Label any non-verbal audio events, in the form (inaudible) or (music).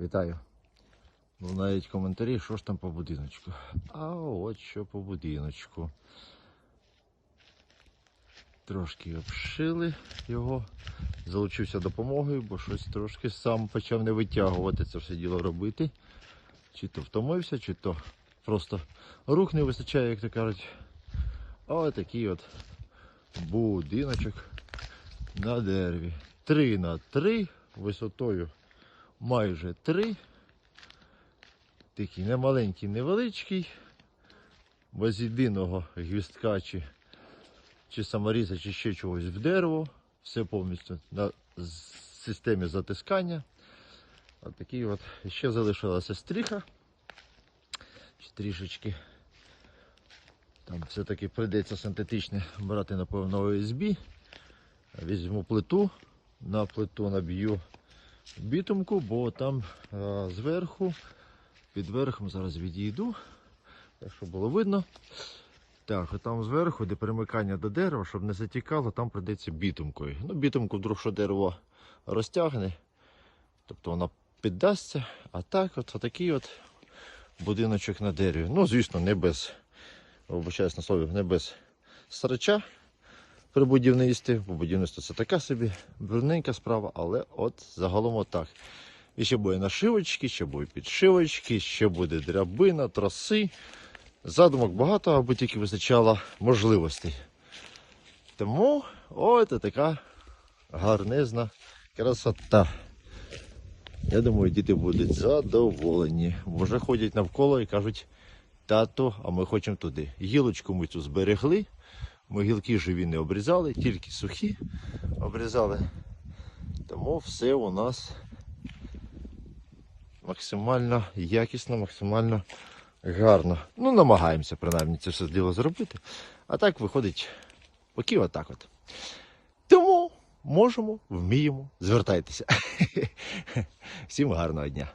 Вітаю. Ну, навіть коментарі, що ж там по будиночку. А от що по будиночку. Трошки обшили його. Залучився допомогою, бо щось трошки сам почав не витягувати це все діло робити. Чи то втомився, чи то просто рук не вистачає, як то кажуть. Ось такий от будиночок на дереві. 3 на 3 висотою майже 3. Такий немаленький, невеличкий. Без єдиного гвіздка чи, чи саморіза, чи ще чогось в дерево. Все повністю на системі затискання. От такий от. Ще залишилася стріха. Чи трішечки. Там все-таки прийдеться синтетичне брати, напевно, ОСБ. Візьму плиту, на плиту наб'ю бітумку, бо там а, зверху, під верхом зараз відійду, так щоб було видно. Так, там зверху, де перемикання до дерева, щоб не затікало, там прийдеться бітумкою. Ну, бітумку вдруг, що дерево розтягне, тобто воно піддасться. А так, от такий от будиночок на дереві. Ну, звісно, не без, вибачаюсь на слові, не без срача при будівництві. Бо будівництво це така собі брудненька справа, але от загалом отак. І ще буде нашивочки, ще буде підшивочки, ще буде драбина, троси. Задумок багато, аби тільки вистачало можливостей. Тому ось така гарнезна красота. Я думаю, діти будуть задоволені. Вже ходять навколо і кажуть, тато, а ми хочемо туди. Гілочку ми цю зберегли. Ми гілки живі не обрізали, тільки сухі обрізали. Тому все у нас максимально якісно, максимально гарно. Ну, намагаємося принаймні це все діло зробити. А так виходить поки отак от. Тому можемо, вміємо, звертайтеся. (laughs) Всім гарного дня.